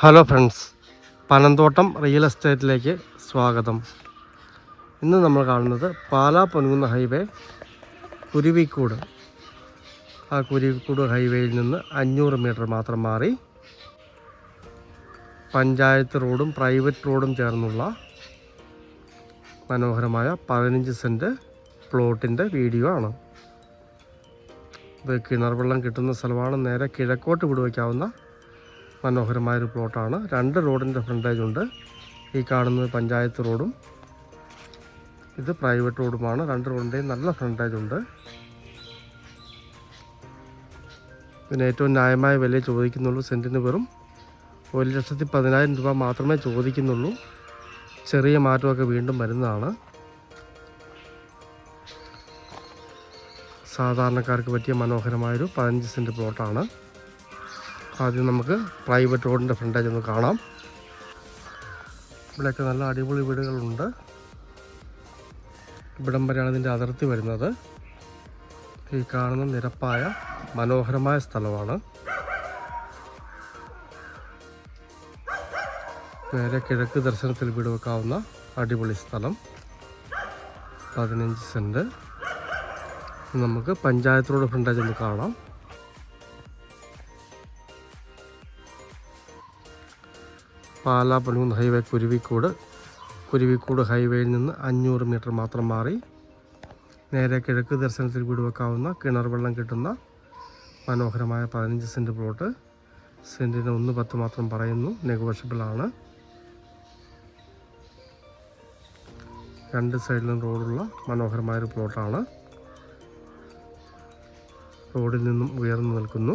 Hello friends Panamthottam real എസ്റ്റേറ്റിലേക്ക് സ്വാഗതം. ഇന്ന് നമ്മൾ കാണുന്നത് പാലാ പൊൻകുന്ന ഹൈവേ കുരുവിക്കൂട്. ആ കുരുവിക്കൂട് ഹൈവേയിൽ നിന്ന് അഞ്ഞൂറ് മീറ്റർ മാത്രം മാറി പഞ്ചായത്ത് റോഡും പ്രൈവറ്റ് റോഡും ചേർന്നുള്ള മനോഹരമായ പതിനഞ്ച് സെന്റ് പ്ലോട്ടിന്റെ വീഡിയോ ആണ്. ഇത് കിണർ വെള്ളം കിട്ടുന്ന സ്ഥലമാണ്. നേരെ കിഴക്കോട്ട് വിടുവയ്ക്കാവുന്ന മനോഹരമായൊരു പ്ലോട്ടാണ്. രണ്ട് റോഡിന്റെ ഫ്രണ്ടേജ് ഉണ്ട്. ഈ കാണുന്നത് പഞ്ചായത്ത് റോഡും ഇത് പ്രൈവറ്റ് റോഡുമാണ്. രണ്ട് റോഡിന്റെയും നല്ല ഫ്രണ്ടേജ് ഉണ്ട്. ഇതിന് ഏറ്റവും ന്യായമായ വില ചോദിക്കുന്നുള്ളൂ. സെന്റിന് വെറും ഒരു ലക്ഷത്തി പതിനായിരം രൂപ മാത്രമേ ചോദിക്കുന്നുള്ളൂ. ചെറിയ മാറ്റമൊക്കെ വീണ്ടും വരുന്നതാണ്. സാധാരണക്കാർക്ക് പറ്റിയ മനോഹരമായൊരു പതിനഞ്ച് സെന്റ് പ്ലോട്ടാണ്. ആദ്യം നമുക്ക് പ്രൈവറ്റ് റോഡിന്റെ ഫ്രണ്ടേജ് ഒന്ന് കാണാം. ഇവിടെയൊക്കെ നല്ല അടിപൊളി വീടുകളുണ്ട്. ഇവിടം വരെയാണ് ഇതിന്റെ അതിർത്തി വരുന്നത്. ഈ കാണുന്ന നിരപ്പായ മനോഹരമായ സ്ഥലമാണ്. നേരെ കിഴക്ക് ദർശനത്തിൽ വീട് വെക്കാവുന്ന അടിപൊളി സ്ഥലം. പതിനഞ്ച് സെന്റ് നമുക്ക് പഞ്ചായത്ത് റോഡ് ഫ്രണ്ടേജ് ഒന്ന് കാണാം. പാലാ പണികുന്ന് ഹൈവേ കുരുവിക്കൂട്. കുരുവിക്കൂട് ഹൈവേയിൽ നിന്ന് അഞ്ഞൂറ് മീറ്റർ മാത്രം മാറി നേരെ കിഴക്ക് ദർശനത്തിൽ വീട് വെക്കാവുന്ന കിണർ വെള്ളം കിട്ടുന്ന മനോഹരമായ പതിനഞ്ച് സെന്റ് പ്ലോട്ട്. സെന്റിന് ഒന്ന് പത്ത് മാത്രം പറയുന്നു നെഗോഷ്യബിളാണ്. രണ്ട് സൈഡിലും റോഡുള്ള മനോഹരമായൊരു പ്ലോട്ടാണ് റോഡിൽ നിന്നും ഉയർന്നു നിൽക്കുന്നു.